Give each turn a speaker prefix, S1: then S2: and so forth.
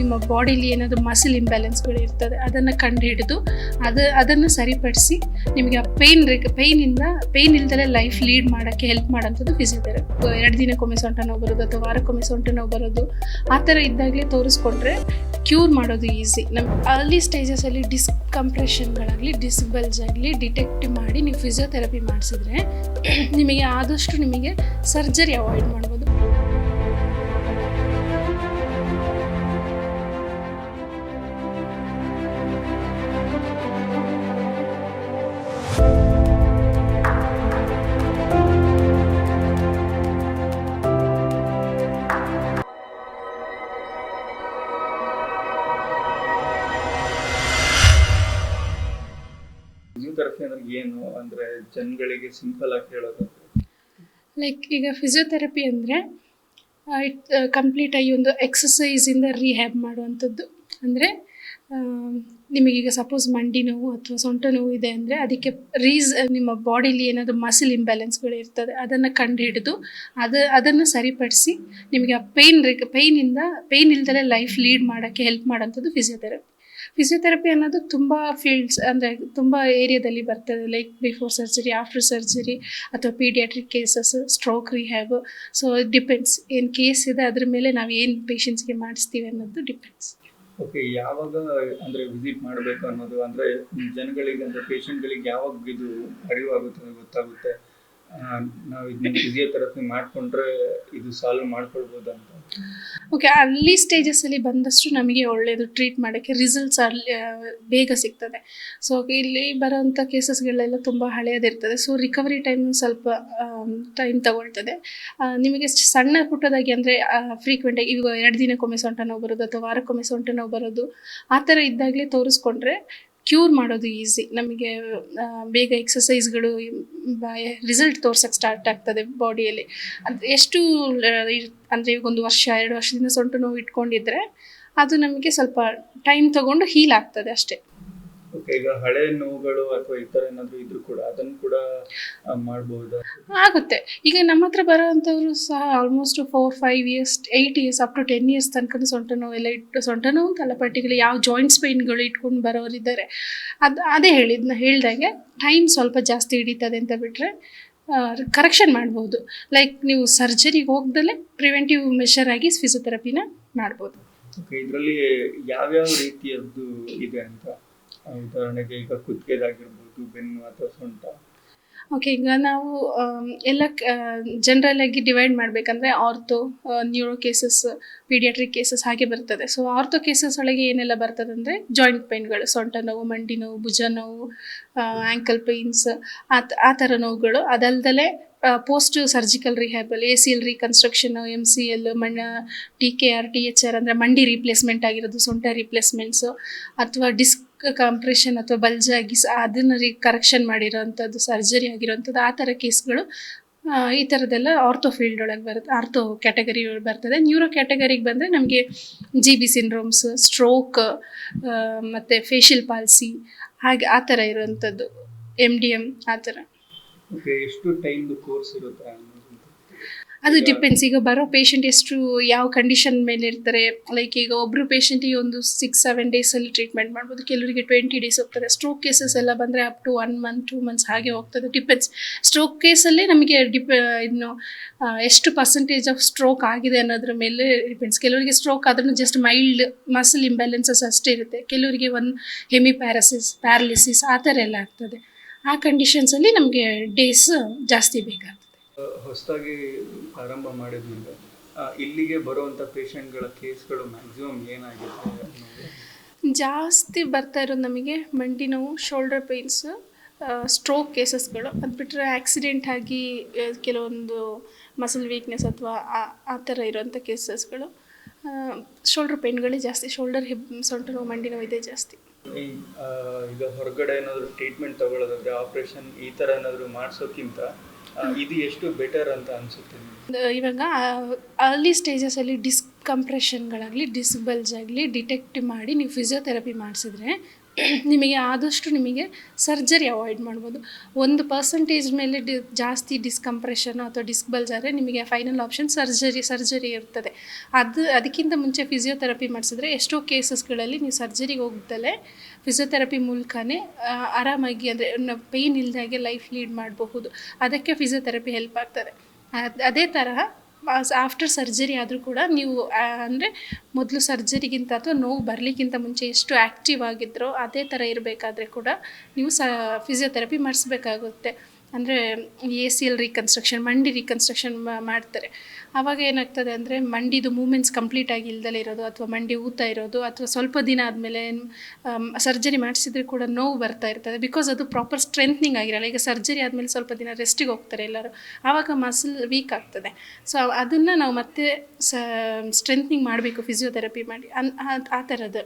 S1: ನಿಮ್ಮ ಬಾಡಿಲಿ ಏನಾದರೂ ಮಸಿಲ್ ಇಂಬ್ಯಾಲೆನ್ಸ್ಗಳು ಇರ್ತದೆ, ಅದನ್ನು ಕಂಡು ಹಿಡಿದು ಅದು, ಅದನ್ನು ಸರಿಪಡಿಸಿ ನಿಮಗೆ ಆ ಪೇಯ್ನ್ ಪೇಯ್ನಿಂದ ಪೇಯ್ನ್ ಇಲ್ದಲೇ ಲೈಫ್ ಲೀಡ್ ಮಾಡೋಕ್ಕೆ ಹೆಲ್ಪ್ ಮಾಡೋಂಥದ್ದು ಫಿಸಿಯೋಥೆರಪಿ ಎರಡು ದಿನಕ್ಕೊಮ್ಮೆ ಸೊಂಟ ನೋವು ಬರೋದು ಅಥವಾ ವಾರಕ್ಕೊಮ್ಮೆ ಸೊಂಟ ನೋವು ಬರೋದು, ಆ ಥರ ಇದ್ದಾಗಲೇ ತೋರಿಸ್ಕೊಂಡ್ರೆ ಕ್ಯೂರ್ ಮಾಡೋದು ಈಸಿ ನಮ್ಮ ಅರ್ಲಿ ಸ್ಟೇಜಸಲ್ಲಿ ಡಿಸ್ಕಂಪ್ರೆಷನ್ಗಳಾಗಲಿ ಡಿಸ್ಬಲ್ಸ್ ಆಗಲಿ ಡಿಟೆಕ್ಟ್ ಮಾಡಿ ನೀವು ಫಿಸಿಯೋಥೆರಪಿ ಮಾಡಿಸಿದ್ರೆ ನಿಮಗೆ ಆದಷ್ಟು ನಿಮಗೆ ಸರ್ಜರಿ ಅವಾಯ್ಡ್ ಮಾಡ್ಬೋದು.
S2: ಏನು? ಅಂದ್ರೆ ಜನಗಳಿಗೆ ಸಿಂಪಲ್ ಆಗಿ ಹೇಳೋದು?
S1: ಲೈಕ್ ಈಗ ಫಿಸಿಯೋಥೆರಪಿ ಅಂದರೆ ಇಟ್ ಕಂಪ್ಲೀಟ್ ಆಗಿ ಒಂದು ಎಕ್ಸಸೈಸಿಂದ ರಿಹ್ಯಾಬ್ ಮಾಡುವಂಥದ್ದು. ಅಂದರೆ ನಿಮಗೀಗ ಸಪೋಸ್ ಮಂಡಿ ನೋವು ಅಥವಾ ಸೊಂಟ ನೋವು ಇದೆ ಅಂದರೆ ಅದಕ್ಕೆ ರೀಸ್ ನಿಮ್ಮ ಬಾಡಿಲಿ ಏನಾದರೂ ಮಸಿಲ್ ಇಂಬ್ಯಾಲೆನ್ಸ್ಗಳು ಇರ್ತದೆ, ಅದನ್ನು ಕಂಡು ಹಿಡಿದು ಅದು, ಅದನ್ನು ಸರಿಪಡಿಸಿ ನಿಮಗೆ ಆ ಪೇಯ್ನ್ ಪೇಯ್ನಿಂದ ಪೇಯ್ನ್ ಇಲ್ದಲೇ ಲೈಫ್ ಲೀಡ್ ಮಾಡೋಕ್ಕೆ ಹೆಲ್ಪ್ ಮಾಡೋಂಥದ್ದು ಫಿಸಿಯೋಥೆರಪಿ ಫಿಸಿಯೋಥೆರಪಿ ಅನ್ನೋದು ತುಂಬ ಫೀಲ್ಡ್ಸ್ ಅಂದರೆ ತುಂಬ ಏರಿಯಾದಲ್ಲಿ ಬರ್ತದೆ. Like before surgery after surgery ಅಥವಾ paediatric cases stroke rehab so depends ಏನು ಕೇಸ್ ಇದೆ, ಅದ್ರ ಮೇಲೆ ನಾವು ಏನು ಪೇಷಂಟ್ಸ್ಗೆ ಮಾಡಿಸ್ತೀವಿ ಅನ್ನೋದು ಡಿಪೆಂಡ್ಸ್
S2: ಓಕೆ ಯಾವಾಗ ಅಂದರೆ ವಿಸಿಟ್ ಮಾಡಬೇಕು ಅನ್ನೋದು ಅಂದರೆ, ಜನಗಳಿಗೆ ಅಂದರೆ ಪೇಷಂಟ್ಗಳಿಗೆ ಯಾವಾಗ ಇದು ಅರಿವಾಗುತ್ತೆ, ಗೊತ್ತಾಗುತ್ತೆ? ನಾವು ಇದನ್ನ ಫಿಸಿಯೋಥೆರಪಿ ಮಾಡ್ಕೊಂಡ್ರೆ ಇದು ಸಾಲ್ವ್ ಮಾಡ್ಕೊಳ್ಬೋದು ಅಂತ
S1: ಓಕೆ ಅಲ್ಲಿ ಸ್ಟೇಜಸ್ಸಲ್ಲಿ ಬಂದಷ್ಟು ನಮಗೆ ಒಳ್ಳೆಯದು ಟ್ರೀಟ್ ಮಾಡೋಕ್ಕೆ ರಿಸಲ್ಟ್ಸ್ ಅಲ್ಲಿ ಬೇಗ ಸಿಗ್ತದೆ. ಸೊ ಇಲ್ಲಿ ಬರೋವಂಥ ಕೇಸಸ್ಗಳೆಲ್ಲ ತುಂಬ ಹಳೆಯದಿರ್ತದೆ. ಸೊ ರಿಕವರಿ ಟೈಮ್ ಸ್ವಲ್ಪ ಟೈಮ್ ತಗೊಳ್ತದೆ. ನಿಮಗೆ ಸಣ್ಣ ಪುಟ್ಟದಾಗಿ ಅಂದರೆ ಫ್ರೀಕ್ವೆಂಟಾಗಿ ಇವಾಗ ಎರಡು ದಿನಕ್ಕೊಮ್ಮೆ ಸೊಂಟ ನೋವು ಬರೋದು ಅಥವಾ ವಾರಕ್ಕೊಮ್ಮೆ ಸೊಂಟ ನೋವು ಬರೋದು, ಆ ಥರ ಇದ್ದಾಗಲೇ ತೋರಿಸ್ಕೊಂಡ್ರೆ ಕ್ಯೂರ್ ಮಾಡೋದು ಈಸಿ. ನಮಗೆ ಬೇಗ ಎಕ್ಸಸೈಸ್ಗಳು ರಿಸಲ್ಟ್ ತೋರ್ಸಕ್ಕೆ ಸ್ಟಾರ್ಟ್ ಆಗ್ತದೆ ಬಾಡಿಯಲ್ಲಿ ಅದು ಎಷ್ಟು ಅಂದರೆ ಈಗ ಒಂದು ವರ್ಷ, ಎರಡು ವರ್ಷದಿಂದ ಸೊಂಟು ನೋವು ಇಟ್ಕೊಂಡಿದ್ರೆ, ಅದು ನಮಗೆ ಸ್ವಲ್ಪ ಟೈಮ್ ತಗೊಂಡು ಹೀಲ್ ಆಗ್ತದೆ ಅಷ್ಟೇ.
S2: ಈಗ ಹಳೆ ನೋವುಗಳು ಅಥವಾ ಈ ತರ ಏನಾದ್ರು ಇದ್ರು ಕೂಡ ಅದನ್ನು ಕೂಡ ಮಾಡಬಹುದು
S1: ಆಗುತ್ತೆ. ಈಗ ನಮ್ಮ ಹತ್ರ ಬರೋವಂಥವ್ರು ಸಹ almost four five years eight years up to ten years ತನಕ ಸೊಂಟ ಎಲ್ಲ ಇಟ್ಟು ಸೊಂಟ ನೋವು ಅಂತಲ್ಲ ಪರ್ಟಿಕ್ಯುಲರ್ ಯಾವ ಜಾಯಿಂಟ್ಸ್ ಪೇನ್ಗಳು ಇಟ್ಕೊಂಡು ಬರೋರಿದ್ದಾರೆ ಅದು ಅದೇ ಹೇಳಿದ್ನ ಹೇಳ್ದಂಗೆ ಟೈಮ್ ಸ್ವಲ್ಪ ಜಾಸ್ತಿ ಹಿಡಿತದೆ ಅಂತ ಬಿಟ್ಟರೆ ಕರೆಕ್ಷನ್ ಮಾಡ್ಬೋದು. ಲೈಕ್ ನೀವು ಸರ್ಜರಿಗೆ ಹೋಗ್ದಲೇ ಪ್ರಿವೆಂಟಿವ್ ಮೆಷರ್ ಆಗಿ ಫಿಸಿಯೋಥೆರಪಿನ ಮಾಡ್ಬೋದು.
S2: ಇದರಲ್ಲಿ ಯಾವ್ಯಾವ ರೀತಿಯದ್ದು ಇದೆ ಅಂತ? ಉದಾಹರಣೆಗೆ ಈಗ ಕುತ್ತಿಗೆದಾಗಿರ್ಬೋದು, ಬೆನ್ನು ಅಥವಾ ಸೊಂಟ.
S1: ಓಕೆ ಈಗ ನಾವು ಎಲ್ಲ ಜನರಲ್ ಆಗಿ ಡಿವೈಡ್ ಮಾಡಬೇಕಂದ್ರೆ ortho neuro cases paediatric cases ಹಾಗೆ ಬರ್ತದೆ. ಸೊ ಆರ್ಥೋ ಕೇಸಸ್ ಒಳಗೆ ಏನೆಲ್ಲ ಬರ್ತದೆ ಅಂದರೆ ಜಾಯಿಂಟ್ ಪೈನ್ಗಳು ಸೊಂಟ ನೋವು, ಮಂಡಿ ನೋವು, ಭುಜ ನೋವು ಆ್ಯಂಕಲ್ ಪೈನ್ಸ್ ಆ ಥರ ನೋವುಗಳು. ಅದಲ್ದಲೇ post surgical rehab A C L reconstruction M C L ಮಣ್ಣ T K R T H R ಅಂದರೆ ಮಂಡಿ ರೀಪ್ಲೇಸ್ಮೆಂಟ್ ಆಗಿರೋದು, ಸೊಂಟ ರೀಪ್ಲೇಸ್ಮೆಂಟ್ಸು ಅಥವಾ ಡಿಸ್ಕ್ ಕಂಪ್ರೆಷನ್ ಅಥವಾ ಬಲ್ಜಾಗಿ ಅದನ್ನ ರೀ ಕರೆಕ್ಷನ್ ಮಾಡಿರೋವಂಥದ್ದು ಸರ್ಜರಿ ಆಗಿರೋವಂಥದ್ದು ಆ ಥರ ಕೇಸ್ಗಳು ಈ ಥರದ್ದೆಲ್ಲ ಆರ್ಥೋ ಫೀಲ್ಡ್ ಒಳಗೆ ಬರುತ್ತೆ ಆರ್ಥೋ ಕ್ಯಾಟಗರಿ ಬರ್ತದೆ. ನ್ಯೂರೋ ಕ್ಯಾಟಗರಿಗೆ ಬಂದರೆ ನಮಗೆ ಜಿ ಬಿ ಸಿಂಡ್ರೋಮ್ಸ್ ಸ್ಟ್ರೋಕ್ ಮತ್ತು ಫೇಶಿಯಲ್ ಪಾಲ್ಸಿ ಹಾಗೆ ಆ ಥರ ಇರುವಂಥದ್ದು ಎಂ ಡಿ ಎಂ ಆ ಥರ.
S2: ಎಷ್ಟು ಟೈಮ್ದು ಕೋರ್ಸ್ ಇರುತ್ತೆ?
S1: ಅದು ಡಿಪೆಂಡ್ಸ್ ಈಗ ಬರೋ ಪೇಷಂಟ್ ಎಷ್ಟು ಯಾವ ಕಂಡೀಷನ್ ಮೇಲೆ ಇರ್ತಾರೆ? ಲೈಕ್ ಈಗ ಒಬ್ಬರು ಪೇಷಂಟಿಗೆ ಒಂದು ಸಿಕ್ಸ್ ಸೆವೆನ್ ಡೇಸಲ್ಲಿ ಟ್ರೀಟ್ಮೆಂಟ್ ಮಾಡ್ಬೋದು. ಕೆಲವರಿಗೆ ಟ್ವೆಂಟಿ ಡೇಸ್ ಹೋಗ್ತಾರೆ ಸ್ಟ್ರೋಕ್ ಕೇಸಸ್ ಎಲ್ಲ ಬಂದರೆ up to one month two months ಹಾಗೆ ಹೋಗ್ತದೆ. ಡಿಪೆಂಡ್ಸ್ ಸ್ಟ್ರೋಕ್ ಕೇಸಲ್ಲೇ ನಮಗೆ ಡಿಪೆ ಇನ್ನು ಎಷ್ಟು ಪರ್ಸೆಂಟೇಜ್ ಆಫ್ ಸ್ಟ್ರೋಕ್ ಆಗಿದೆ ಅನ್ನೋದ್ರ ಮೇಲೆ ಡಿಪೆಂಡ್ಸ್ ಕೆಲವರಿಗೆ ಸ್ಟ್ರೋಕ್ ಆದ್ರೂ ಜಸ್ಟ್ ಮೈಲ್ಡ್ ಮಸಲ್ ಇಂಬ್ಯಾಲೆನ್ಸಸ್ ಅಷ್ಟೇ ಇರುತ್ತೆ. ಕೆಲವರಿಗೆ ಒಂದು ಹೆಮಿ ಪ್ಯಾರಸಿಸ್ ಪ್ಯಾರಲಿಸಿಸ್ ಆ ಥರ ಎಲ್ಲ ಆಗ್ತದೆ. ಆ ಕಂಡೀಷನ್ಸಲ್ಲಿ ನಮಗೆ ಡೇಸ್ ಜಾಸ್ತಿ ಬೇಕಾಗ್ತದೆ.
S2: ಹೊಸದಾಗಿ ಪ್ರಾರಂಭ ಮಾಡಿದ್ಮೇಲೆ ಇಲ್ಲಿಗೆ ಬರುವಂಥ ಪೇಷಂಟ್ಗಳ ಕೇಸ್ಗಳು ಮ್ಯಾಕ್ಸಿಮಮ್ ಏನಾಗಿದೆ
S1: ಜಾಸ್ತಿ ಬರ್ತಾ ಇರೋದು ನಮಗೆ ಮಂಡಿ ನೋವು ಶೋಲ್ಡರ್ ಪೇಯ್ನ್ಸ್ ಸ್ಟ್ರೋಕ್ ಕೇಸಸ್ಗಳು ಅದು ಬಿಟ್ಟರೆ ಆಕ್ಸಿಡೆಂಟ್ ಆಗಿ ಕೆಲವೊಂದು ಮಸಲ್ ವೀಕ್ನೆಸ್ ಅಥವಾ ಆ ಥರ ಇರೋವಂಥ ಕೇಸಸ್ಗಳು ಶೋಲ್ಡರ್ ಪೇಯ್ನ್ಗಳೇ ಜಾಸ್ತಿ. ಶೋಲ್ಡರ್ ಹಿಬ್ ಸೊಂಟ ನೋವು, ಮಂಡಿ ನೋವು ಇದೆ ಜಾಸ್ತಿ.
S2: ಈ, ಈಗ ಹೊರಗಡೆ ಏನಾದರೂ ಟ್ರೀಟ್ಮೆಂಟ್ ತಗೊಳ್ಳೋದಾದ್ರೆ ಆಪರೇಷನ್ ಈ ಥರ ಏನಾದರೂ ಮಾಡಿಸೋಕ್ಕಿಂತ ಇದು ಎಷ್ಟು ಬೆಟರ್ ಅಂತ ಅನಿಸುತ್ತೆ
S1: ಇವಾಗ ಅರ್ಲಿ ಸ್ಟೇಜಸಲ್ಲಿ ಡಿಸ್ಕಂಪ್ರೆಷನ್ಗಳಾಗಲಿ ಬಲ್ಜ್ ಆಗಲಿ ಡಿಟೆಕ್ಟ್ ಮಾಡಿ ನೀವು ಫಿಸಿಯೋಥೆರಪಿ ಮಾಡಿಸಿದ್ರೆ ನಿಮಗೆ ಆದಷ್ಟು ನಿಮಗೆ ಸರ್ಜರಿ ಅವಾಯ್ಡ್ ಮಾಡ್ಬೋದು. ಒಂದು ಪರ್ಸಂಟೇಜ್ ಮೇಲೆ ಡಿ, ಜಾಸ್ತಿ ಡಿಸ್ಕಂಪ್ರೆಷನ್ ಅಥವಾ ಡಿಸ್ಕ್ ಬಲ್ಸ್ ಆದರೆ ನಿಮಗೆ ಫೈನಲ್ ಆಪ್ಷನ್ ಸರ್ಜರಿ ಸರ್ಜರಿ ಇರ್ತದೆ. ಅದು, ಅದಕ್ಕಿಂತ ಮುಂಚೆ ಫಿಸಿಯೋಥೆರಪಿ ಮಾಡಿಸಿದ್ರೆ ಎಷ್ಟೋ ಕೇಸಸ್ಗಳಲ್ಲಿ ನೀವು ಸರ್ಜರಿಗೆ ಹೋಗ್ದಲೇ ಫಿಸಿಯೋಥೆರಪಿ ಮೂಲಕನೇ ಆರಾಮಾಗಿ ಅಂದರೆ ಪೇಯ್ನ್ ಇಲ್ಲದಾಗೆ ಲೈಫ್ ಲೀಡ್ ಮಾಡಬಹುದು. ಅದಕ್ಕೆ ಫಿಸಿಯೋಥೆರಪಿ ಹೆಲ್ಪ್ ಆಗ್ತದೆ. ಅದೇ ತರಹ ಆಫ್ಟರ್ ಸರ್ಜರಿ ಆದರೂ ಕೂಡ ನೀವು ಅಂದರೆ ಮೊದಲು ಸರ್ಜರಿಗಿಂತ ಅಥವಾ ನೋವು ಬರಲಿಕ್ಕಿಂತ ಮುಂಚೆ ಎಷ್ಟು ಆ್ಯಕ್ಟಿವ್ ಆಗಿದ್ರೋ ಅದೇ ಥರ ಇರಬೇಕಾದ್ರೆ ಕೂಡ ನೀವು ಸ ಫಿಸಿಯೋಥೆರಪಿ ಮಾಡಿಸ್ಬೇಕಾಗುತ್ತೆ. ಅಂದರೆ ಎ ಸಿ ಎಲ್ ರೀಕನ್ಸ್ಟ್ರಕ್ಷನ್ ಮಂಡಿ ರೀಕನ್ಸ್ಟ್ರಕ್ಷನ್ ಮಾಡ್ತಾರೆ. ಆವಾಗ ಏನಾಗ್ತದೆ ಅಂದರೆ ಮಂಡಿದು ಮೂಮೆಂಟ್ಸ್ ಕಂಪ್ಲೀಟ್ ಆಗಿ ಇಲ್ದಲೇ ಇರೋದು ಅಥವಾ ಮಂಡಿ ಊತ ಇರೋದು ಅಥವಾ ಸ್ವಲ್ಪ ದಿನ ಆದಮೇಲೆ ಸರ್ಜರಿ ಮಾಡಿಸಿದ್ರೆ ಕೂಡ ನೋವು ಬರ್ತಾ ಇರ್ತದೆ. ಬಿಕಾಸ್ ಅದು ಪ್ರಾಪರ್ ಸ್ಟ್ರೆಂತ್ನಿಂಗ್ ಆಗಿರಲ್ಲ. ಈಗ ಸರ್ಜರಿ ಆದಮೇಲೆ ಸ್ವಲ್ಪ ದಿನ ರೆಸ್ಟಿಗೆ ಹೋಗ್ತಾರೆ ಎಲ್ಲರೂ. ಆವಾಗ ಮಸಲ್ ವೀಕ್ ಆಗ್ತದೆ. ಸೊ ಅದನ್ನು ನಾವು ಮತ್ತೆ ಸ್ಟ್ರೆಂತ್ನಿಂಗ್ ಮಾಡಬೇಕು ಫಿಸಿಯೋಥೆರಪಿ ಮಾಡಿ. ಅನ್ ಆ ಥರದ್ದು